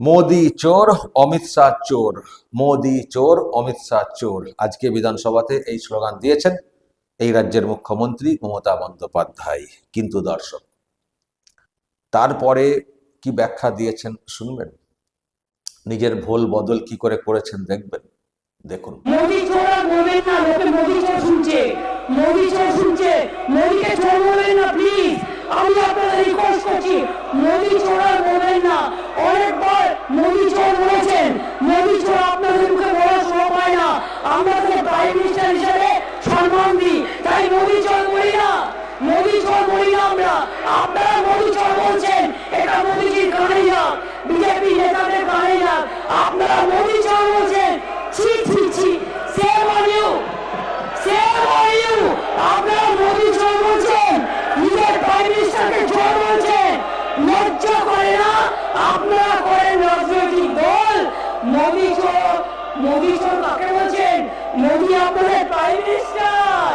মোদি চোর অমিত শাহ চোর, মোদি চোর, অমিত শাহ চোর। আজকে বিধানসভাতে এই স্লোগান দিয়েছেন এই রাজ্যের মুখ্যমন্ত্রী মমতা বন্দ্যোপাধ্যায়, কিন্তু দর্শক তারপরে কি ব্যাখ্যা দিয়েছেন শুনবেন? নিজের ভুল বদল কি করে করেছেন দেখবেন। দেখুন। মোদি চোরা বলবেন না, লোকে মোদি চোর শুনছে। মোদি চোর শুনছে। মোদিকে চোর বলবেন না প্লিজ আমি আপনাদের রিকোয়েস্ট করছি, মোদি চোরা বলবেন না। অনেকবার মোদি চোর বলেছেন, মোদি চোর আপনাদের মুখে বলার সময় পায় না। আমাদের প্রাইম মিনিস্টার হিসেবে সম্মান দিই। তাই মোদি চোর বলি না। মোদি চোর বলি না আমরা। আপনারা মোদি চোর বলছেন, এটা মোদিজির কানে যাক বিজেপি নেতাদের কানে যাক আপনারা মোদি বলছেন, ছি ছি ছি shame on you shame on you আপনারা মোদি চোর বলছেন, নিজের প্রাইম মিনিস্টারকে চোর বলছেন। লজ্জা করে না? আপনারা করেন রাজনৈতিক দল। মোদি চোর মোদি চোর কাকে বলছেন? মোদি আপনাদের প্রাইম মিনিস্টার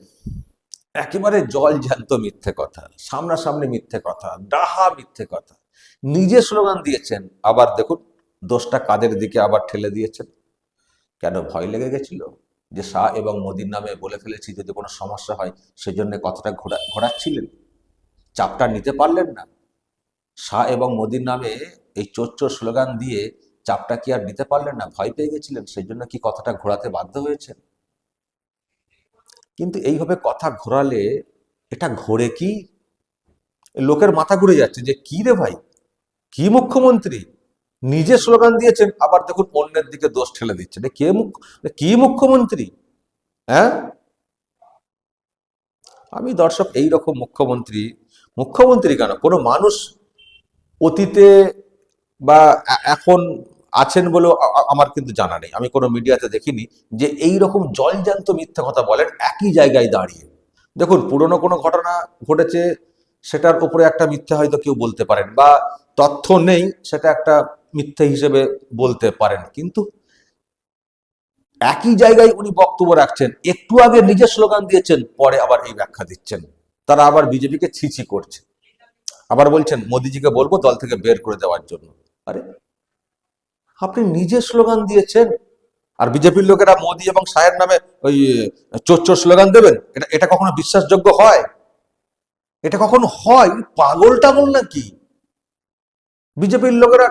একেবারে জল জ্যান্ত মিথ্যে কথা, সামনাসামনি মিথ্যে কথা, ডাহা মিথ্যে কথা। নিজে স্লোগান দিয়েছেন, আবার দেখুন, দোষটা কাদের দিকে আবার ঠেলে দিয়েছেন? কেন ভয় লেগে গেছিল? যে শাহ এবং মোদির নামে বলে ফেলেছি যদি কোনো সমস্যা হয়, সেজন্য কথাটা ঘোরা ঘোরাচ্ছিলেন চাপটা নিতে পারলেন না। শাহ এবং মোদির নামে এই চোর স্লোগান দিয়ে চাপটা কি আর নিতে পারলেন না? ভয় পেয়ে গেছিলেন সেই জন্য কি কথাটা ঘোরাতে বাধ্য হয়েছেন? কিন্তু এইভাবে কথা ঘোরালে এটা ঘোরে কি? লোকের মাথা ঘুরে যাচ্ছে যে, কি রে ভাই? কি মুখ্যমন্ত্রী? নিজে স্লোগান দিয়েছেন, আবার দেখুন অন্যের দিকে দোষ ঠেলে দিচ্ছেন এ কে মুখ্য এ কি মুখ্যমন্ত্রী? হ্যাঁ? আমি দর্শক এই রকম মুখ্যমন্ত্রী মুখ্যমন্ত্রী কেন? কোনো মানুষ অতীতে বা এখন আছেন বলেও আমার কিন্তু জানা নেই। আমি কোনো মিডিয়াতে দেখিনি যে এই রকম জলজান্ত মিথ্যা কথা বলেন একই জায়গায় দাঁড়িয়ে। দেখুন, পুরনো কোনো ঘটনা ঘটেছে, সেটার উপরে একটা মিথ্যা হয়তো কেউ বলতে পারেন বা তথ্য নেই, সেটা একটা মিথ্যা হিসেবে বলতে পারেন। কিন্তু একই জায়গায় উনি বক্তব্য রাখছেন, একটু আগে নিজের স্লোগান দিয়েছেন, পরে আবার এই ব্যাখ্যা দিচ্ছেন। তারা আবার বিজেপিকে ছিছি করছে। আবার বলছেন, মোদিজিকে বলব দল থেকে বের করে দেওয়ার জন্য। আরে আপনি নিজে স্লোগান দিয়েছেন। আর বিজেপির লোকেরা মোদি এবং শাহের নামে ওই চোর চোর স্লোগান দেবেন, এটা এটা কখনো বিশ্বাসযোগ্য হয়? এটা কখনো হয়? পাগল টাগল নাকি? বিজেপির লোকেরা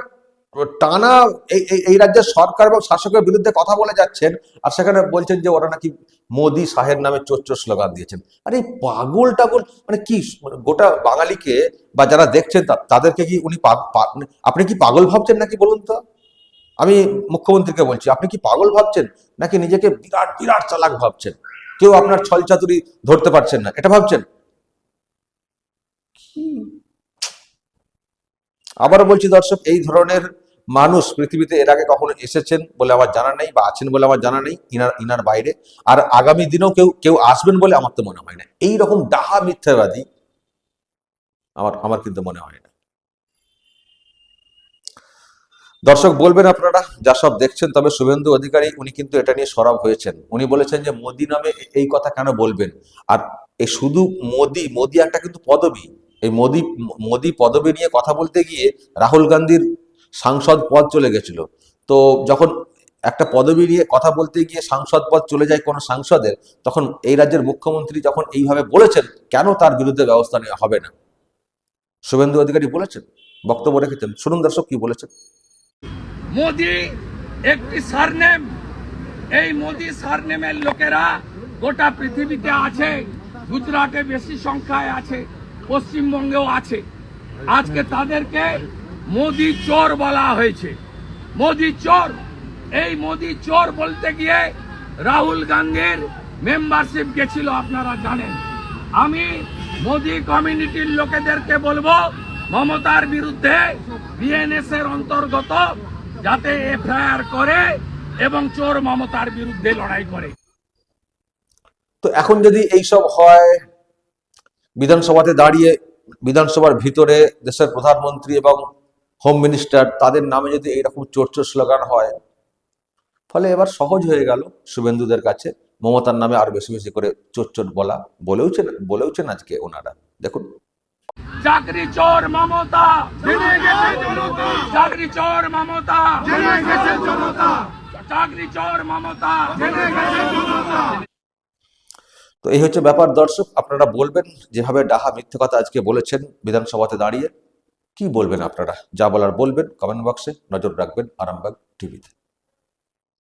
টানা এই, এই- রাজ্যের সরকার এবং শাসকের বিরুদ্ধে কথা বলে যাচ্ছেন, আর সেখানে বলছেন যে ওরা নাকি মোদি, শাহের নামে চোর চোর স্লোগান দিয়েছেন। আরে এই পাগল টাগল মানে কি মানে গোটা বাঙালিকে বা যারা দেখছেন তাদেরকে কি উনি আপনি কি পাগল ভাবছেন নাকি বলুন তো? আমি মুখ্যমন্ত্রীকে বলছি আপনি কি পাগল ভাবছেন? নাকি নিজেকে বিরাট বিরাট চালাক ভাবছেন? কেউ আপনার ছল চাতুরি ধরতে পারছেন না এটা ভাবছেন? আবার বলছি দর্শক এই ধরনের মানুষ পৃথিবীতে এর আগে কখনো এসেছেন বলে আমার জানা নেই বা আছেন বলে আমার জানা নেই ইনার ইনার বাইরে। আর আগামী দিনেও কেউ কেউ আসবেন বলে আমার তো মনে হয় না। এই রকম ডাহা মিথ্যাবাদী আমার আমার কিন্তু মনে হয় না। দর্শক বলবেন আপনারা, যা সব দেখছেন, তবে শুভেন্দু অধিকারী উনি কিন্তু এটা নিয়ে সরব হয়েছেন। উনি বলেছেন যে মোদি নামে এই কথা কেন বলবেন? আর এই শুধু মোদি মোদি একটা কিন্তু পদবী। এই মোদি মোদি পদবী নিয়ে কথা বলতে গিয়ে রাহুল গান্ধীর সাংসদ পদ চলে গেছিল। তো যখন একটা পদবী নিয়ে কথা বলতে গিয়ে সাংসদ পদ চলে যায় কোনো সাংসদের, তখন এই রাজ্যের মুখ্যমন্ত্রী যখন এইভাবে বলেছেন, কেন তার বিরুদ্ধে ব্যবস্থা নেওয়া হবে না? শুভেন্দু অধিকারী বলেছেন? বক্তব্য রেখেছেন। শুনুন দর্শক কি বলেছেন। মোদি একটি সারনেম। এই মোদি সারনেমের লোকেরা গোটা পৃথিবীতে আছে, গুজরাটে বেশি সংখ্যায় আছে, পশ্চিমবঙ্গেও আছে। আজকে তাদেরকে মোদি চোর বলা হয়েছে। মোদি চোর। এই মোদি চোর বলতে গিয়ে রাহুল গান্ধীর মেম্বারশিপ গেছিল, আপনারা জানেন। আমি মোদি কমিউনিটির লোকেদেরকে বলব, মমতার বিরুদ্ধে বিএনএস এর অন্তর্গত যাতে এফআইআর করে এবং চোর মমতার বিরুদ্ধে লড়াই করে। তো এখন যদি এইসব হয়, বিধানসভাতে দাঁড়িয়ে, বিধানসভার ভিতরে দেশের প্রধানমন্ত্রী এবং হোম মিনিস্টার, তাদের নামে যদি এইরকম চোরচোর স্লোগান হয়, ফলে এবার সহজ হয়ে গেল শুভেন্দুদের কাছে। মমতার নামে আরও বেশি বেশি করে চোর চোর বলা, বলেওছেন বলেওছেন আজকে ওনারা। দেখুন। চাকরি চোর মমতা। চাকরি চোর মমতা। চাকরি চোর মমতা। তো এই হচ্ছে ব্যাপার দর্শক আপনারা বলবেন যেভাবে ডাহা মিথ্যে কথা আজকে বলেছেন বিধানসভাতে দাঁড়িয়ে। কি বলবেন আপনারা? যা বলার বলবেন কমেন্ট বক্সে নজর রাখবেন আরামবাগ টিভিতে